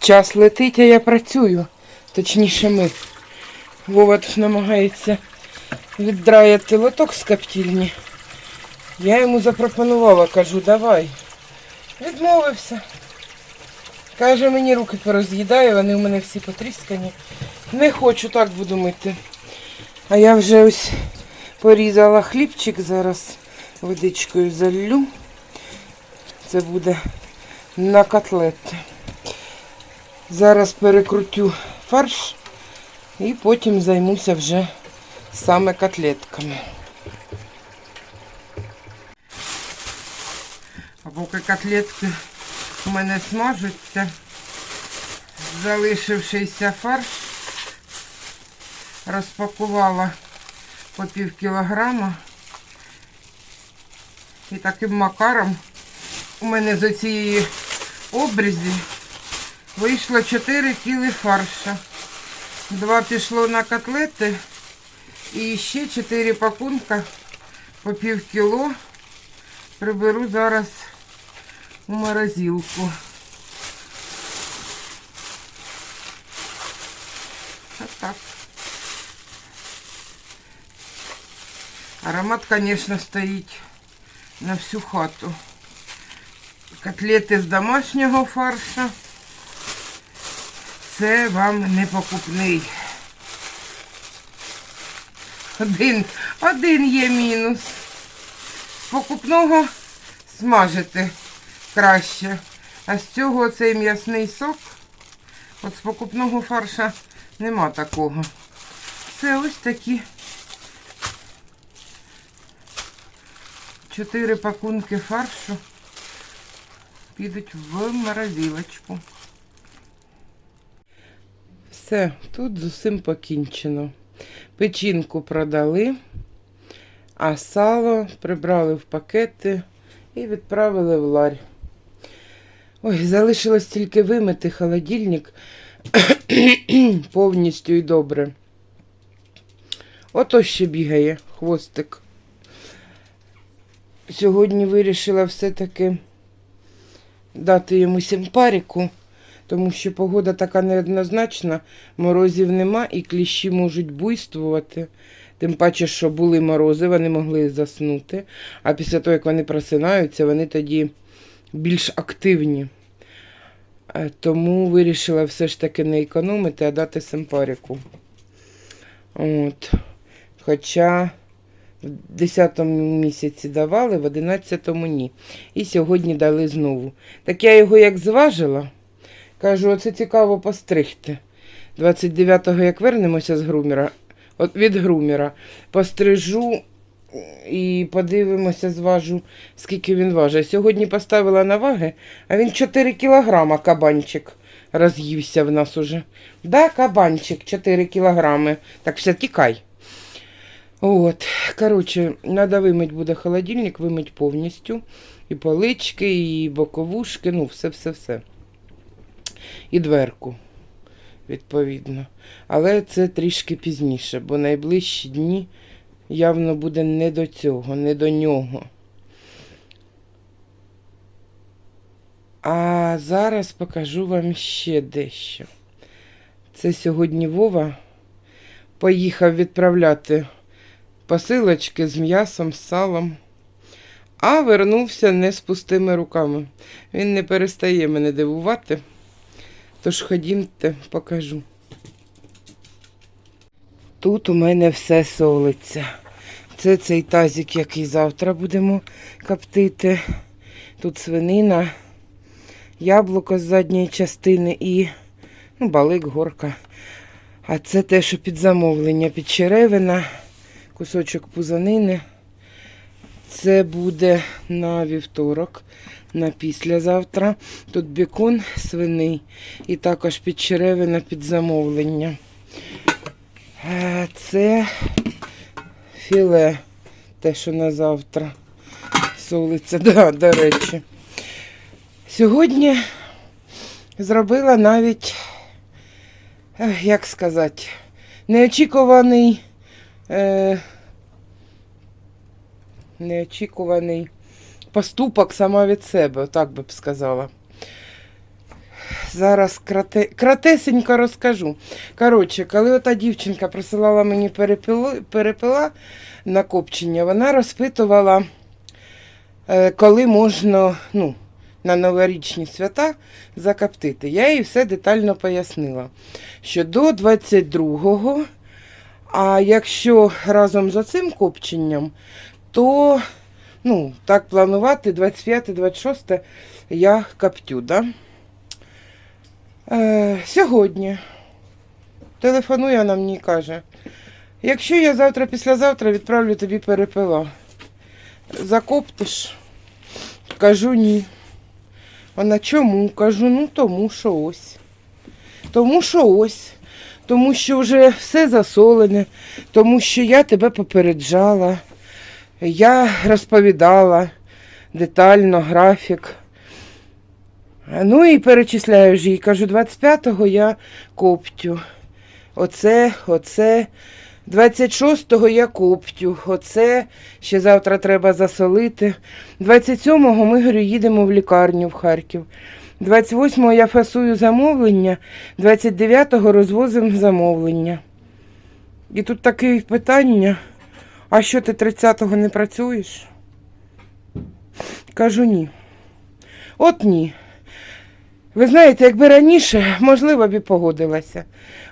Час летить, а я працюю. Точніше ми. Вова тут намагається віддраяти лоток з коптільні. Я йому запропонувала, кажу, давай. Відмовився. Каже, мені руки пороз'їдає, вони в мене всі потріскані. Не хочу, так буду мити. А я вже ось порізала хлібчик, зараз водичкою залью. Це буде на котлети. Зараз перекрутю фарш і потім займуся вже саме котлетками. А поки котлетки у мене смажуться, залишившийся фарш, розпакувала по пів кілограма. І таким макаром у мене з цієї обрізі Вийшло 4 кіли фарша. Два пішло на котлети і ще 4 пакунка по пів кіло приберу зараз у морозилку. Отак. Аромат, конечно, стоїть на всю хату. Котлети з домашнього фарша. Це вам не покупний. Один, один є мінус. Покупного смажити краще. А з цього цей м'ясний сок. От з покупного фарша нема такого. Це ось такі чотири пакунки фаршу підуть в морозилочку. Все, тут з усім покінчено. Печінку продали, а сало прибрали в пакети і відправили в ларь. Ой, залишилось тільки вимити холодильник повністю і добре. Ото ще бігає хвостик. Сьогодні вирішила все-таки дати йому симпаріку тому що погода така неоднозначна, морозів нема і кліщі можуть буйствувати. Тим паче, що були морози, вони могли заснути. А після того, як вони просинаються, вони тоді більш активні. Е, Тому вирішила все ж таки не економити, а дати симпаріку. От. Хоча в 10 місяці давали, в 11-му ні. І сьогодні дали знову. Так я його як зважила. Кажу, оце цікаво постригти. 29-го, як вернемося з груміра, от від груміра, пострижу і подивимося, зважу, скільки він важить. Сьогодні поставила на ваги, а він 4 кілограма кабанчик роз'ївся в нас уже. Да, кабанчик 4 кілограми. Так все, тікай. От, коротше, треба вимити буде холодильник, вимити повністю. І полички, і боковушки, ну, все-все-все і дверку, відповідно. Але це трішки пізніше, бо найближчі дні явно буде не до цього, не до нього. А зараз покажу вам ще дещо. Це сьогодні Вова поїхав відправляти посилочки з м'ясом, з салом, а вернувся не з пустими руками. Він не перестає мене дивувати. Тож ходімте, покажу. Тут у мене все солиться. Це цей тазик, який завтра будемо коптити. Тут свинина, яблуко з задньої частини і ну, балик, горка. А це те, що під замовлення, під черевина, кусочок пузанини. Це буде на вівторок на післязавтра. Тут бікон свиний і також під черевина під замовлення. Е, це філе, те, що на завтра солиться, да, до речі. Сьогодні зробила навіть як сказати, неочікуваний. Е, неочікуваний поступок сама від себе, так би б сказала. Зараз крате... кратесенько розкажу. Коротше, коли ота дівчинка присилала мені перепилу... перепила на копчення, вона розпитувала, е, коли можна ну, на новорічні свята закоптити. Я їй все детально пояснила, що до 22-го, а якщо разом з оцим копченням, то ну, так планувати 25-26 я коптю. Да? Е, сьогодні телефонує вона мені і каже, якщо я завтра післязавтра відправлю тобі перепила, закоптиш? Кажу ні. Вона чому? Кажу, ну тому що ось. Тому що ось. Тому що вже все засолене, тому що я тебе попереджала, я розповідала детально графік. Ну і перечисляю ж їй. Кажу, 25-го я коптю. Оце, оце. 26-го я коптю. Оце ще завтра треба засолити. 27-го ми говорю, їдемо в лікарню в Харків. 28-го я фасую замовлення, 29-го розвозимо замовлення. І тут таке питання. А що ти 30-го не працюєш? Кажу ні. От ні. Ви знаєте, якби раніше, можливо, б і погодилася.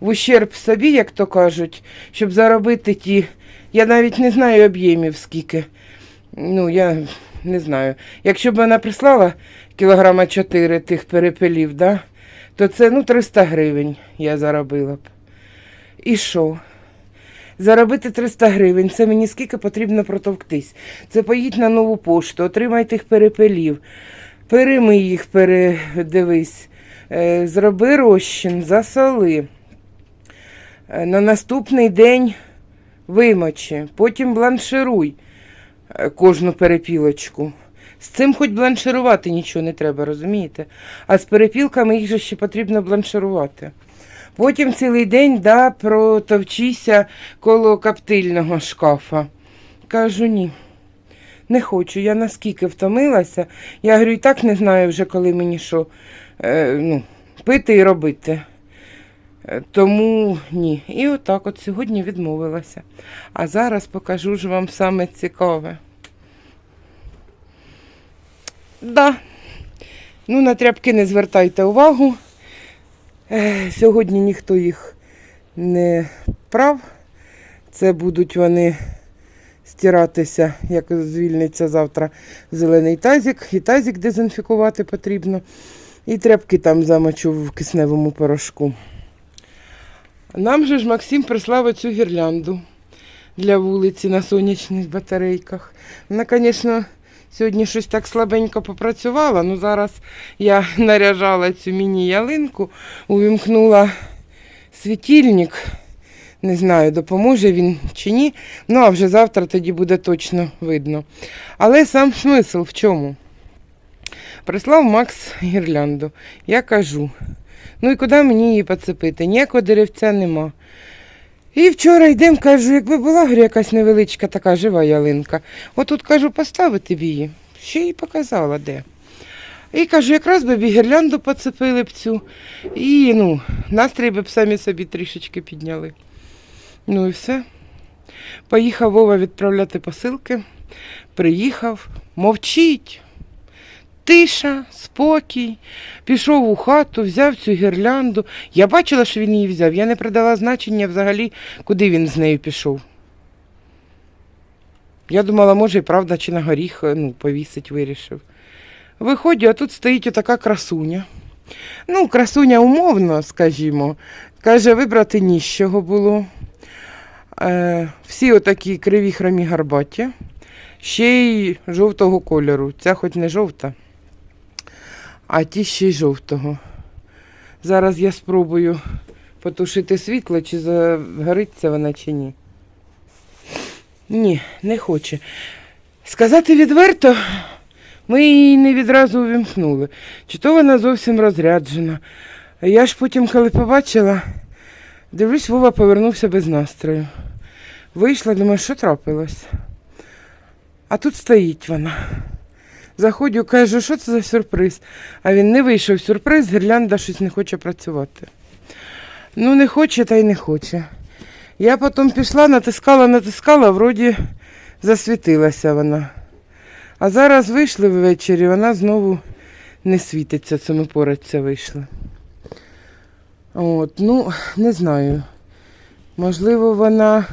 В ущерб собі, як то кажуть, щоб заробити ті. Я навіть не знаю об'ємів скільки. Ну, я не знаю. Якщо б вона прислала кілограма 4 тих перепелів, да, то це ну 300 гривень я заробила б. І що? Заробити 300 гривень, це мені скільки потрібно протовктись. Це поїдь на нову пошту, отримай тих перепелів, перемий їх, передивись, е, зроби розчин, засоли. Е, На наступний день вимочи, потім бланшируй е, кожну перепілочку. З цим хоч бланширувати нічого не треба, розумієте? А з перепілками їх же ще потрібно бланширувати. Потім цілий день да, протовчися коло коптильного шкафа. Кажу, ні. Не хочу, я наскільки втомилася. Я говорю, і так не знаю вже, коли мені що е, ну, пити і робити. Е, Тому ні. І отак от сьогодні відмовилася. А зараз покажу ж вам саме цікаве. Да. Ну, на тряпки не звертайте увагу. Е, Сьогодні ніхто їх не прав. Це будуть вони стиратися, як звільниться завтра зелений тазик. І тазик дезінфікувати потрібно. І тряпки там замочу в кисневому порошку. Нам же ж Максим прислав оцю гірлянду для вулиці на сонячних батарейках. Вона, звісно, сьогодні щось так слабенько попрацювала. Ну зараз я наряжала цю міні-ялинку, увімкнула світильник. Не знаю, допоможе він чи ні. Ну, а вже завтра тоді буде точно видно. Але сам смисл в чому? Прислав Макс гірлянду. Я кажу, ну і куди мені її поцепити? Ніякого деревця нема. І вчора йдемо, кажу, якби була говорю, якась невеличка така жива ялинка. Отут кажу, поставити б її. Ще їй показала де. І кажу, якраз би б і гірлянду поцепили б цю. І ну, настрій би б самі собі трішечки підняли. Ну і все. Поїхав Вова відправляти посилки. Приїхав, мовчить. Тиша, спокій. Пішов у хату, взяв цю гірлянду. Я бачила, що він її взяв. Я не придала значення взагалі, куди він з нею пішов. Я думала, може, і правда, чи на горіх ну, повісить вирішив. Виходжу, а тут стоїть отака красуня. Ну, красуня умовно, скажімо. Каже, вибрати ні з чого було. Е, всі отакі криві хромі гарбаті, ще й жовтого кольору. Ця хоч не жовта, а ті ще й жовтого. Зараз я спробую потушити світло, чи загориться вона, чи ні. Ні, не хоче. Сказати відверто, ми її не відразу увімкнули. Чи то вона зовсім розряджена. Я ж потім, коли побачила, Дивлюсь, Вова повернувся без настрою. Вийшла, думаю, що трапилось. А тут стоїть вона. Заходжу, кажу, що це за сюрприз? А він не вийшов сюрприз, гірлянда щось не хоче працювати. Ну, не хоче та й не хоче. Я потім пішла, натискала, натискала, вроді засвітилася вона. А зараз вийшли ввечері, вона знову не світиться, це ми пораться вийшли. От, ну, не знаю. Можливо, вона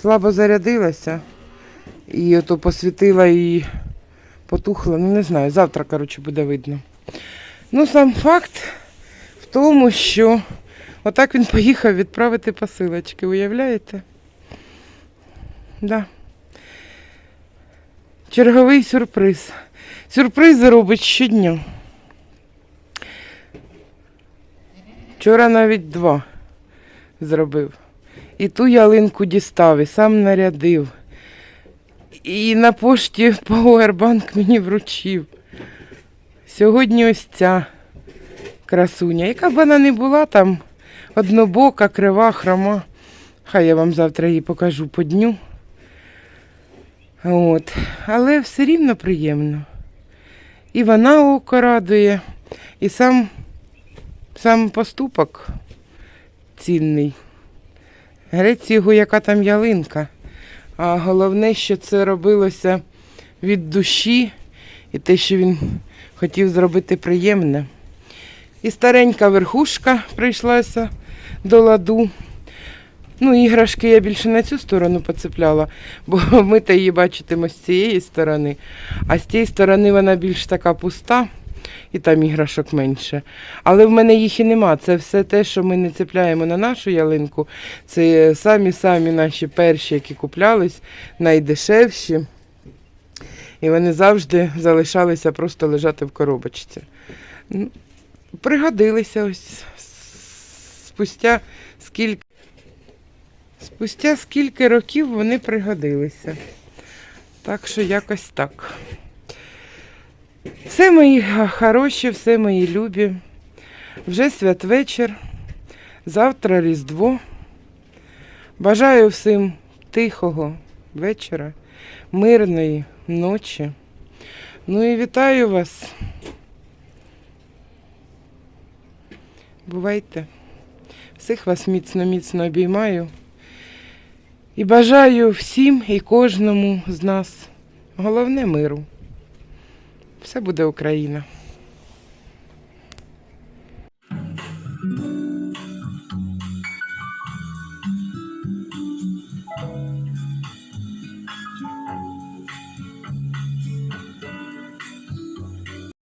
слабо зарядилася і ото посвітила і потухла. Ну, не знаю, завтра, коротше, буде видно. Ну, сам факт в тому, що отак він поїхав відправити посилочки, уявляєте? Да. Черговий сюрприз. Сюрпризи робить щодня. Вчора навіть два зробив. І ту ялинку дістав, і сам нарядив. І на пошті Powerbank мені вручив. Сьогодні ось ця красуня. Яка б вона не була там однобока, крива, хрома. Хай я вам завтра її покажу по дню. От. Але все рівно приємно. І вона око радує, і сам, сам поступок цінний. Грець його, яка там ялинка. А головне, що це робилося від душі і те, що він хотів зробити приємне. І старенька верхушка прийшлася до ладу. Ну, іграшки я більше на цю сторону поцепляла, бо ми та її бачитимо з цієї сторони, а з тієї сторони вона більш така пуста, і там іграшок менше. Але в мене їх і нема. Це все те, що ми не цепляємо на нашу ялинку. Це самі-самі наші перші, які куплялись, найдешевші. І вони завжди залишалися просто лежати в коробочці. Ну, Пригодилися ось спустя скільки. Спустя скільки років вони пригодилися. Так що якось так. Все мої хороші, все мої любі. Вже святвечір, завтра Різдво. Бажаю всім тихого вечора, мирної ночі. Ну і вітаю вас. Бувайте. Всіх вас міцно-міцно обіймаю. І бажаю всім і кожному з нас головне миру. Все буде Україна.